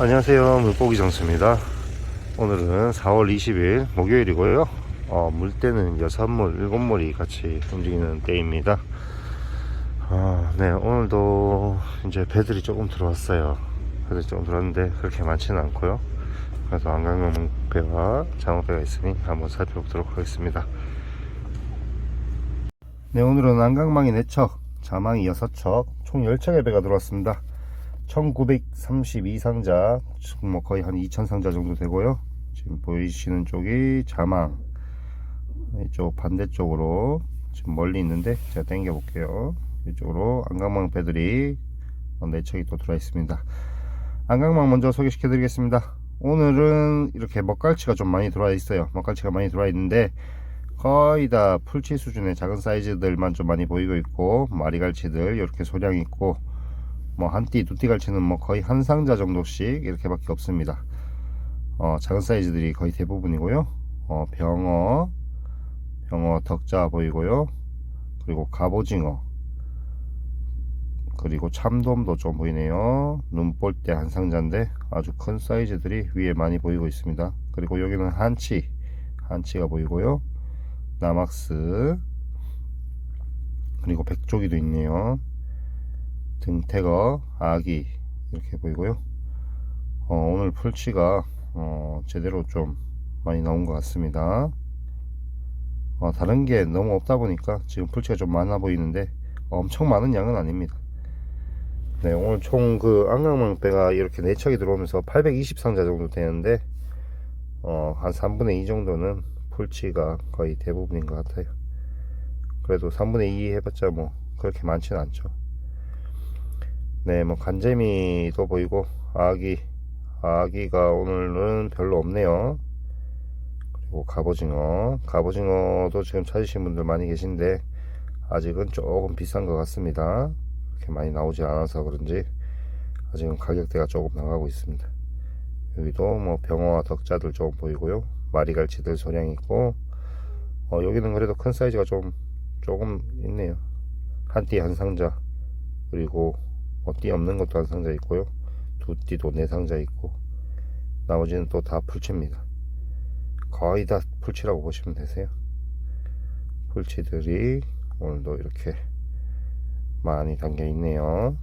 안녕하세요. 물고기 장수입니다. 오늘은 4월 20일 목요일이고요. 어, 물때는 6물 7물이 같이 움직이는 때입니다. 아, 네 오늘도 이제 배들이 조금 들어왔어요. 배들이 조금 들어왔는데 그렇게 많지는 않고요. 그래서 안강용 배와 장어배가 있으니 한번 살펴보도록 하겠습니다. 네 오늘은 안강망이 4척 자망이 6척 총 10척의 배가 들어왔습니다 1932상자 지금 뭐 거의 한 2000상자 정도 되고요. 지금 보이시는 쪽이 자망 이쪽 반대쪽으로 지금 멀리 있는데 제가 당겨 볼게요. 이쪽으로 안강망 배들이 4척이 또 들어와 있습니다. 안강망 먼저 소개시켜 드리겠습니다. 오늘은 이렇게 먹갈치가 좀 많이 들어와 있어요. 먹갈치가 많이 들어와 있는데 거의 다 풀치 수준의 작은 사이즈들만 좀 많이 보이고 있고 마리갈치들 이렇게 소량 있고 뭐 한 띠 두 띠 갈치는 뭐 거의 한 상자 정도씩 이렇게밖에 없습니다. 어, 작은 사이즈들이 거의 대부분이고요. 어, 병어 병어 덕자 보이고요. 그리고 갑오징어 그리고 참돔도 좀 보이네요. 눈볼대 한 상자인데 아주 큰 사이즈들이 위에 많이 보이고 있습니다. 그리고 여기는 한치 한치가 보이고요. 나막스 그리고 백조기도 있네요 등태거 아기 이렇게 보이고요. 어, 오늘 풀치가 어, 제대로 좀 많이 나온 것 같습니다. 어, 다른 게 너무 없다 보니까 지금 풀치가 좀 많아 보이는데 엄청 많은 양은 아닙니다. 네 오늘 총 그 안강망배가 이렇게 4척이 들어오면서 820상자 정도 되는데 어, 한 3분의 2 정도는 풀치가 거의 대부분인 것 같아요. 그래도 3분의 2 해봤자 뭐 그렇게 많지는 않죠 네, 뭐 간재미도 보이고 아기 아기가 오늘은 별로 없네요. 그리고 갑오징어, 갑오징어도 지금 찾으신 분들 많이 계신데 아직은 조금 비싼 것 같습니다. 그렇게 많이 나오지 않아서 그런지 아직은 가격대가 조금 나가고 있습니다. 여기도 뭐 병어와 덕자들 조금 보이고요. 마리갈치들 소량 있고 어, 여기는 그래도 큰 사이즈가 좀 조금 있네요. 한 띠 한 상자 그리고 어, 띠 없는 것도 한 상자 있고요. 두 띠도 네 상자 있고 나머지는 또 다 풀치입니다. 거의 다 풀치라고 보시면 되세요. 풀치들이 오늘도 이렇게 많이 담겨 있네요.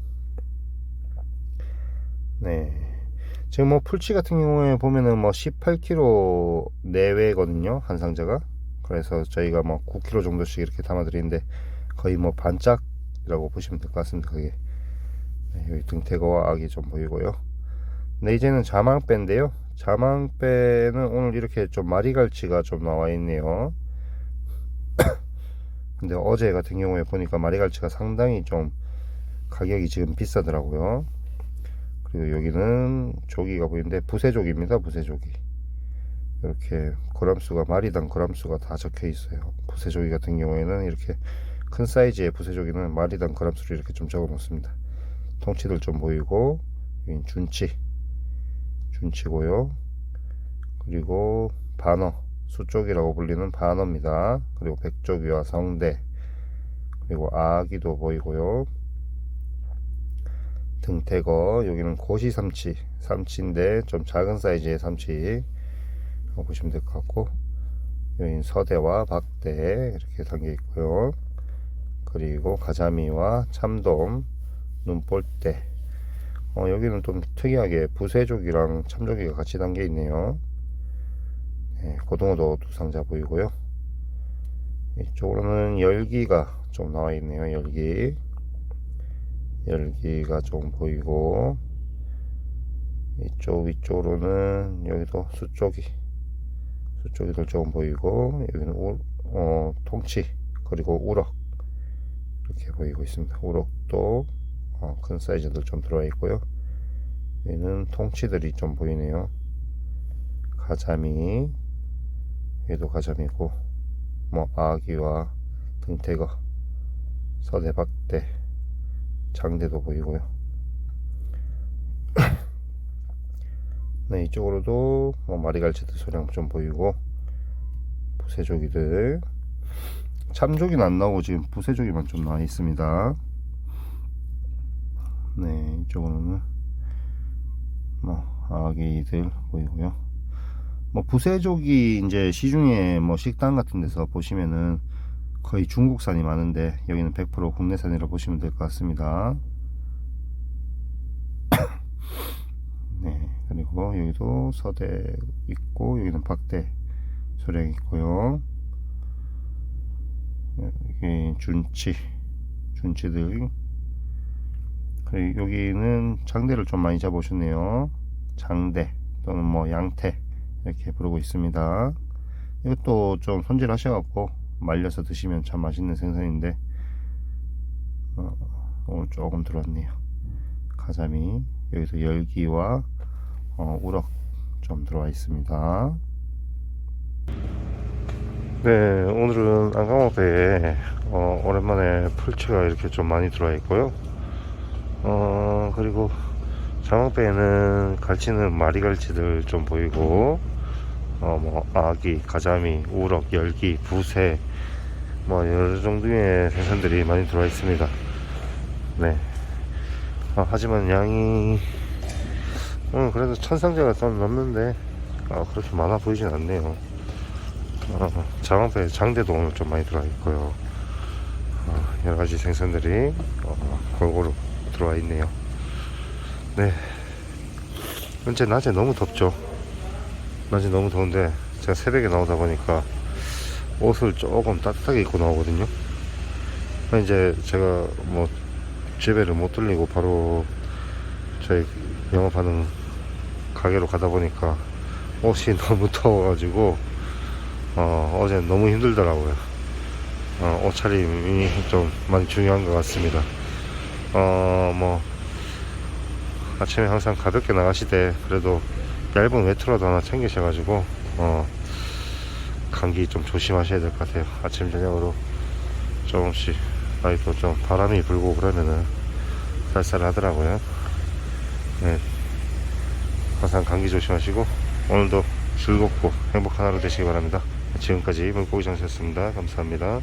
네. 지금 뭐 풀치 같은 경우에 보면은 뭐 18kg 내외거든요 한 상자가. 그래서 저희가 뭐 9kg 정도씩 이렇게 담아 드리는데 거의 뭐 반짝이라고 보시면 될 것 같습니다 그게. 네, 여기 등태거와 악이 좀 보이고요. 네 이제는 자망배인데요. 자망배는 오늘 이렇게 좀 마리갈치가 좀 나와 있네요. 근데 어제 같은 경우에 보니까 마리갈치가 상당히 좀 가격이 지금 비싸더라고요. 그리고 여기는 조기가 보이는데 부세조기입니다 부세조기. 이렇게 그람수가 마리당 그람수가 다 적혀 있어요. 부세조기 같은 경우에는 이렇게 큰 사이즈의 부세조기는 마리당 그람수를 이렇게 좀 적어 놓습니다 통치들 좀 보이고 준치 준치고요. 그리고 반어 수쪽이라고 불리는 반어입니다. 그리고 백조기와 성대 그리고 아기도 보이고요. 등태거 여기는 고시 삼치 삼치인데 좀 작은 사이즈의 삼치 보시면 될 것 같고 여기는 서대와 박대 이렇게 담겨 있고요. 그리고 가자미와 참돔 눈볼대 어, 여기는 좀 특이하게 부세족이랑 참조기가 같이 담겨 있네요. 네, 고등어도 두 상자 보이고요. 이쪽으로는 열기가 좀 나와 있네요 열기. 열기가 좀 보이고. 이쪽 위쪽으로는 여기도 수쪽이 수쪽이도 좀 보이고 여기는 우, 어, 통치 그리고 우럭. 이렇게 보이고 있습니다. 우럭도 어, 큰 사이즈들 좀 들어와 있고요. 얘는 통치들이 좀 보이네요. 가자미 얘도 가자미고 뭐 아기와 등태거 서대박대 장대도 보이고요. 네 이쪽으로도 뭐 마리갈치들 소량 좀 보이고 부세조기들. 참조기는 안 나오고 지금 부세조기만 좀 나와 있습니다 네 이쪽으로는 뭐 아기들 보이고요. 뭐 부세족이 이제 시중에 뭐 식당 같은 데서 보시면은 거의 중국산이 많은데 여기는 100% 국내산이라 보시면 될 것 같습니다. 네, 그리고 여기도 서대 있고 여기는 박대 소량 있고요. 여기 준치, 준치들. 여기는 장대를 좀 많이 잡으셨네요. 장대 또는 뭐 양태 이렇게 부르고 있습니다. 이것도 좀 손질 하셔갖고 말려서 드시면 참 맛있는 생선인데 어, 오늘 조금 들어왔네요. 가자미 여기서 열기와 어, 우럭 좀 들어와 있습니다. 네, 오늘은 안강호배에 어, 오랜만에 풀치가 이렇게 좀 많이 들어와 있고요. 어, 그리고 장어배에는 갈치는 마리갈치들 좀 보이고, 어, 뭐, 아기, 가자미, 우럭, 열기, 부새, 뭐, 여러 종류의 생선들이 많이 들어와 있습니다. 네. 아, 하지만 양이, 음, 그래도 천상자가 좀 넘는데, 아, 그렇게 많아 보이진 않네요. 어, 장어배 장대도 오늘 좀 많이 들어와 있고요. 어, 여러 가지 생선들이 어, 골고루 들어와 있네요. 네. 현재 낮에 너무 덥죠. 낮에 너무 더운데 제가 새벽에 나오다 보니까 옷을 조금 따뜻하게 입고 나오거든요. 이제 제가 뭐 집에를 못 들리고 바로 저희 영업하는 가게로 가다 보니까 옷이 너무 더워가지고 어, 어제 너무 힘들더라고요. 어, 옷차림이 좀 많이 중요한 것 같습니다. 어, 뭐, 아침에 항상 가볍게 나가시되, 그래도 얇은 외투라도 하나 챙기셔가지고, 어, 감기 좀 조심하셔야 될 것 같아요. 아침, 저녁으로 조금씩, 아이 또좀 바람이 불고 그러면은 쌀쌀하더라고요. 네. 항상 감기 조심하시고, 오늘도 즐겁고 행복한 하루 되시기 바랍니다. 지금까지 물고기 장수였습니다. 감사합니다.